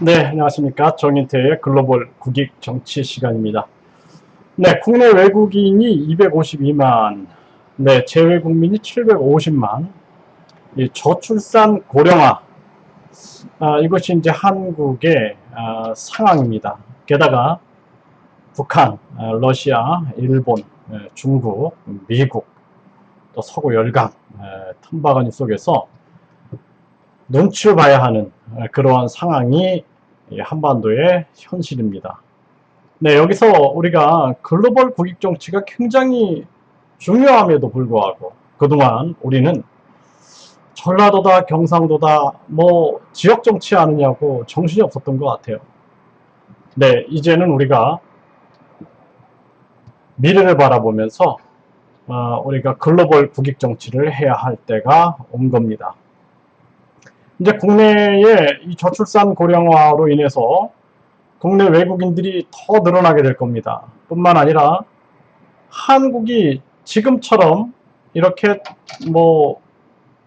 네, 안녕하십니까. 정인태의 글로벌 국익 정치 시간입니다. 네, 국내 외국인이 252만, 네, 제외 국민이 750만, 이 저출산 고령화, 아, 이것이 이제 한국의 아, 상황입니다. 게다가 북한, 아, 러시아, 일본, 에, 중국, 미국, 또 서구 열강, 에, 틈바가니 속에서 눈치를 봐야 하는 에, 그러한 상황이 이 한반도의 현실입니다. 네, 여기서 우리가 글로벌 국익 정치가 굉장히 중요함에도 불구하고 그동안 우리는 전라도다 경상도다 뭐 지역 정치 하느냐고 정신이 없었던 것 같아요. 네, 이제는 우리가 미래를 바라보면서 어, 우리가 글로벌 국익 정치를 해야 할 때가 온 겁니다. 이제 국내의 이 저출산 고령화로 인해서 국내 외국인들이 더 늘어나게 될 겁니다. 뿐만 아니라 한국이 지금처럼 이렇게 뭐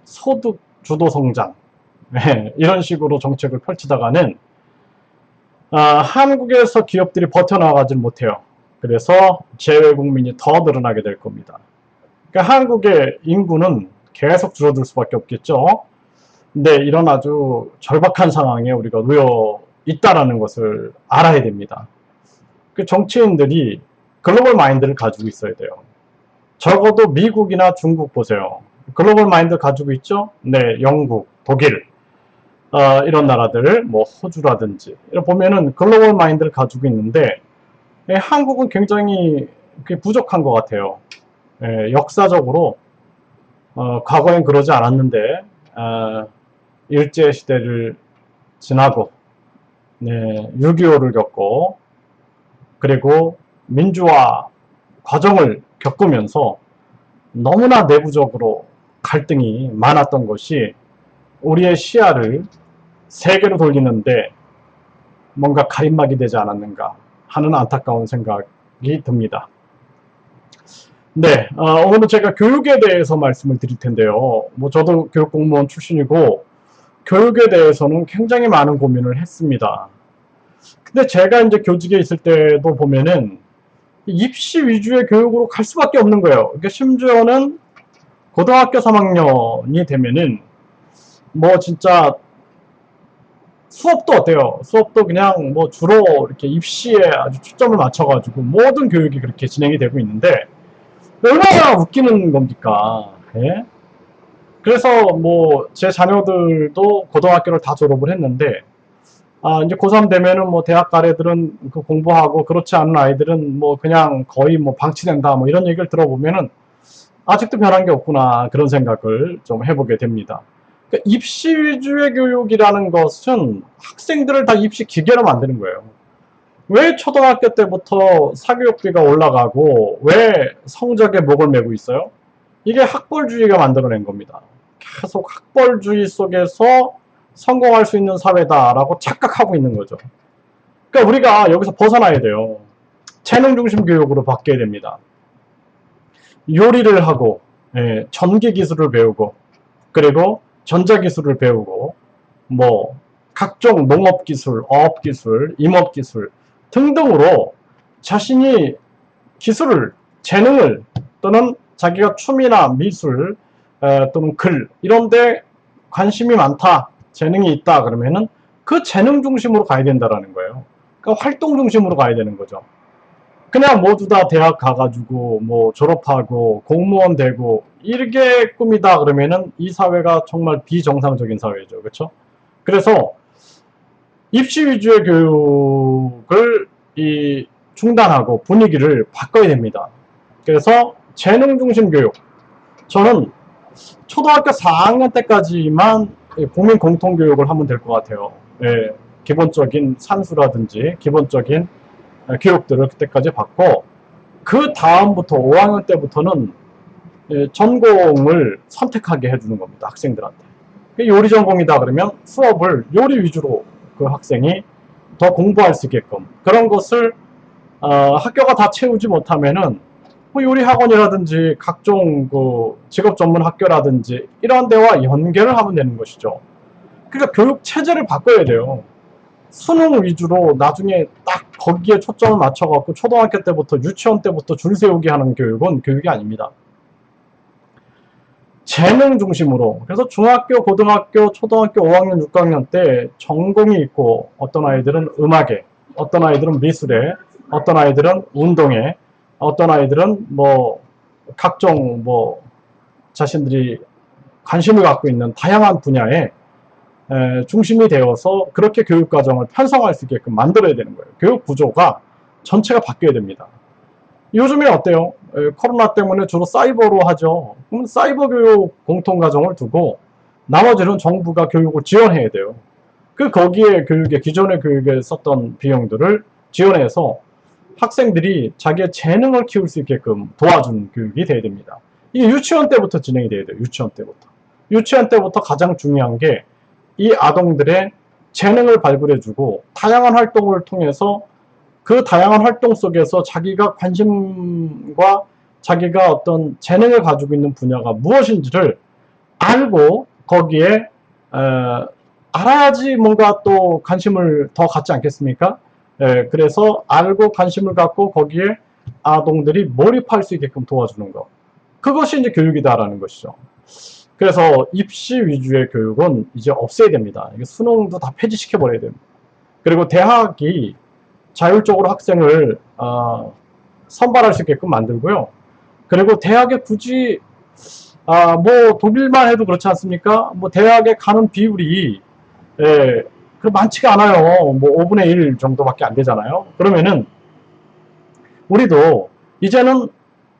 소득 주도 성장 네, 이런 식으로 정책을 펼치다가는 아, 한국에서 기업들이 버텨나가지 못해요. 그래서 재외 국민이 더 늘어나게 될 겁니다. 그러니까 한국의 인구는 계속 줄어들 수밖에 없겠죠. 근데 이런 아주 절박한 상황에 우리가 놓여 있다라는 것을 알아야 됩니다. 그 정치인들이 글로벌 마인드를 가지고 있어야 돼요. 적어도 미국이나 중국 보세요. 글로벌 마인드 가지고 있죠? 네, 영국, 독일, 어, 이런 나라들, 뭐 호주라든지 보면은 글로벌 마인드를 가지고 있는데 예, 한국은 굉장히 부족한 것 같아요. 예, 역사적으로 어, 과거엔 그러지 않았는데 어, 일제 시대를 지나고 네, 6.25를 겪고 그리고 민주화 과정을 겪으면서 너무나 내부적으로 갈등이 많았던 것이 우리의 시야를 세계로 돌리는데 뭔가 가림막이 되지 않았는가 하는 안타까운 생각이 듭니다. 네, 어, 오늘은 제가 교육에 대해서 말씀을 드릴 텐데요. 뭐 저도 교육 공무원 출신이고 교육에 대해서는 굉장히 많은 고민을 했습니다. 근데 제가 이제 교직에 있을 때도 보면은 입시 위주의 교육으로 갈 수밖에 없는 거예요. 그러니까 심지어는 고등학교 3학년이 되면은 뭐 진짜 수업도 어때요? 수업도 그냥 뭐 주로 이렇게 입시에 아주 초점을 맞춰가지고 모든 교육이 그렇게 진행이 되고 있는데 얼마나 웃기는 겁니까? 예? 그래서 뭐 제 자녀들도 고등학교를 다 졸업을 했는데 아 이제 고3 되면은 뭐 대학 가래들은 그 공부하고 그렇지 않은 아이들은 뭐 그냥 거의 뭐 방치된다 뭐 이런 얘기를 들어보면은 아직도 변한 게 없구나 그런 생각을 좀 해보게 됩니다. 그러니까 입시 위주의 교육이라는 것은 학생들을 다 입시 기계로 만드는 거예요. 왜 초등학교 때부터 사교육비가 올라가고 왜 성적에 목을 매고 있어요? 이게 학벌주의가 만들어낸 겁니다. 계속 학벌주의 속에서 성공할 수 있는 사회다라고 착각하고 있는 거죠. 그러니까 우리가 여기서 벗어나야 돼요. 재능 중심 교육으로 바뀌어야 됩니다. 요리를 하고 예, 전기 기술을 배우고 그리고 전자 기술을 배우고 뭐 각종 농업 기술, 어업 기술, 임업 기술 등등으로 자신이 기술을 재능을 또는 자기가 춤이나 미술 에, 또는 글 이런데 관심이 많다, 재능이 있다 그러면은 그 재능 중심으로 가야 된다라는 거예요. 그러니까 활동 중심으로 가야 되는 거죠. 그냥 모두 다 대학 가가지고 뭐 졸업하고 공무원 되고 이렇게 꿈이다 그러면은 이 사회가 정말 비정상적인 사회죠. 그렇죠? 그래서 입시 위주의 교육을 이 중단하고 분위기를 바꿔야 됩니다. 그래서 재능 중심 교육. 저는 초등학교 4학년 때까지만 국민 공통 교육을 하면 될 것 같아요. 예, 기본적인 산수라든지 기본적인 교육들을 그때까지 받고 그 다음부터 5학년 때부터는 예, 전공을 선택하게 해주는 겁니다. 학생들한테. 요리 전공이다 그러면 수업을 요리 위주로 그 학생이 더 공부할 수 있게끔 그런 것을 어, 학교가 다 채우지 못하면은 뭐 요리 학원이라든지 각종 그 직업 전문 학교라든지 이런 데와 연계를 하면 되는 것이죠. 그러니까 교육 체제를 바꿔야 돼요. 수능 위주로 나중에 딱 거기에 초점을 맞춰갖고 초등학교 때부터 유치원 때부터 줄 세우게 하는 교육은 교육이 아닙니다. 재능 중심으로 그래서 중학교, 고등학교, 초등학교 5학년, 6학년 때 전공이 있고 어떤 아이들은 음악에 어떤 아이들은 미술에 어떤 아이들은 운동에 어떤 아이들은 뭐 각종 뭐 자신들이 관심을 갖고 있는 다양한 분야에 에, 중심이 되어서 그렇게 교육 과정을 편성할 수 있게끔 만들어야 되는 거예요. 교육 구조가 전체가 바뀌어야 됩니다. 요즘에 어때요? 에, 코로나 때문에 주로 사이버로 하죠. 그럼 사이버 교육 공통 과정을 두고 나머지는 정부가 교육을 지원해야 돼요. 그 거기에 교육에 기존의 교육에 썼던 비용들을 지원해서 학생들이 자기의 재능을 키울 수 있게끔 도와주는 교육이 돼야 됩니다. 이게 유치원 때부터 진행이 돼야 돼요. 유치원 때부터. 유치원 때부터 가장 중요한 게 이 아동들의 재능을 발굴해주고 다양한 활동을 통해서 그 다양한 활동 속에서 자기가 관심과 자기가 어떤 재능을 가지고 있는 분야가 무엇인지를 알고 거기에 에, 알아야지 뭔가 또 관심을 더 갖지 않겠습니까? 에, 그래서 알고 관심을 갖고 거기에 아동들이 몰입할 수 있게끔 도와주는 것. 그것이 이제 교육이다라는 것이죠. 그래서 입시 위주의 교육은 이제 없애야 됩니다. 수능도 다 폐지시켜 버려야 됩니다. 그리고 대학이 자율적으로 학생을 어, 선발할 수 있게끔 만들고요. 그리고 대학에 굳이 아, 뭐 독일만 해도 그렇지 않습니까? 뭐 대학에 가는 비율이 예, 그 많지가 않아요. 뭐 5분의 1 정도밖에 안 되잖아요. 그러면은 우리도 이제는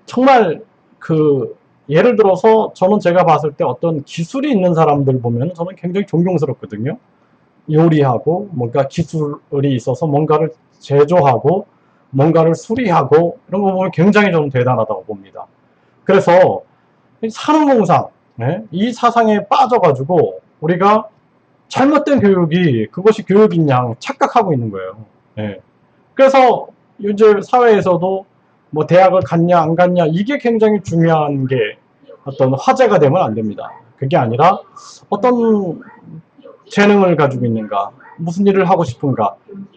정말 그 예를 들어서 저는 제가 봤을 때 어떤 기술이 있는 사람들 보면 저는 굉장히 존경스럽거든요. 요리하고 뭔가 기술이 있어서 뭔가를 제조하고 뭔가를 수리하고 이런 거 보면 굉장히 좀 대단하다고 봅니다. 그래서 산업공상 네? 이 사상에 빠져가지고 우리가 잘못된 교육이 그것이 교육인 양 착각하고 있는 거예요. 네. 그래서 이제 사회에서도 뭐 대학을 갔냐 안 갔냐 이게 굉장히 중요한 게 어떤 화제가 되면 안 됩니다. 그게 아니라 어떤 재능을 가지고 있는가 무슨 일을 하고 싶은가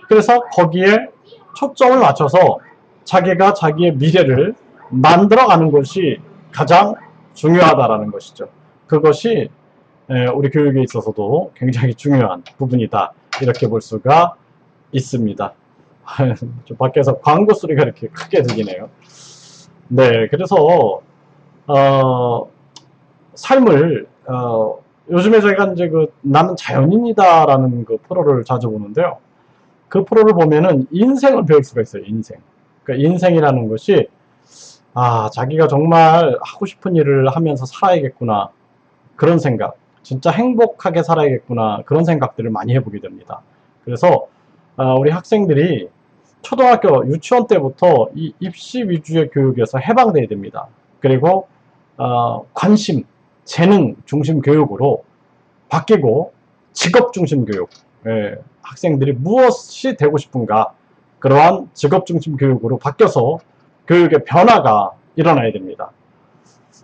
그래서 거기에 초점을 맞춰서 자기가 자기의 미래를 만들어가는 것이 가장 중요하다라는 것이죠. 그것이 우리 교육에 있어서도 굉장히 중요한 부분이다 이렇게 볼 수가 있습니다. 좀 밖에서 광고 소리가 이렇게 크게 들리네요. 네, 그래서 어, 삶을 어, 요즘에 저희가 이제 그 나는 자연인이다 라는 그 프로를 자주 보는데요. 그 프로를 보면은 인생을 배울 수가 있어요. 인생. 그러니까 인생이라는 것이 아 자기가 정말 하고 싶은 일을 하면서 살아야겠구나 그런 생각. 진짜 행복하게 살아야겠구나 그런 생각들을 많이 해보게 됩니다. 그래서 어, 우리 학생들이 초등학교 유치원 때부터 이 입시 위주의 교육에서 해방돼야 됩니다. 그리고 어, 관심, 재능 중심 교육으로 바뀌고 직업 중심 교육, 예, 학생들이 무엇이 되고 싶은가 그러한 직업 중심 교육으로 바뀌어서 교육의 변화가 일어나야 됩니다.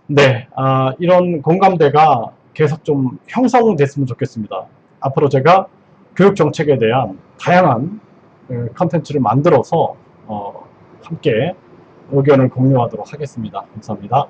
네, 아, 이런 공감대가 계속 좀 형성됐으면 좋겠습니다. 앞으로 제가 교육 정책에 대한 다양한 그 컨텐츠를 만들어서 어, 함께 의견을 공유하도록 하겠습니다. 감사합니다.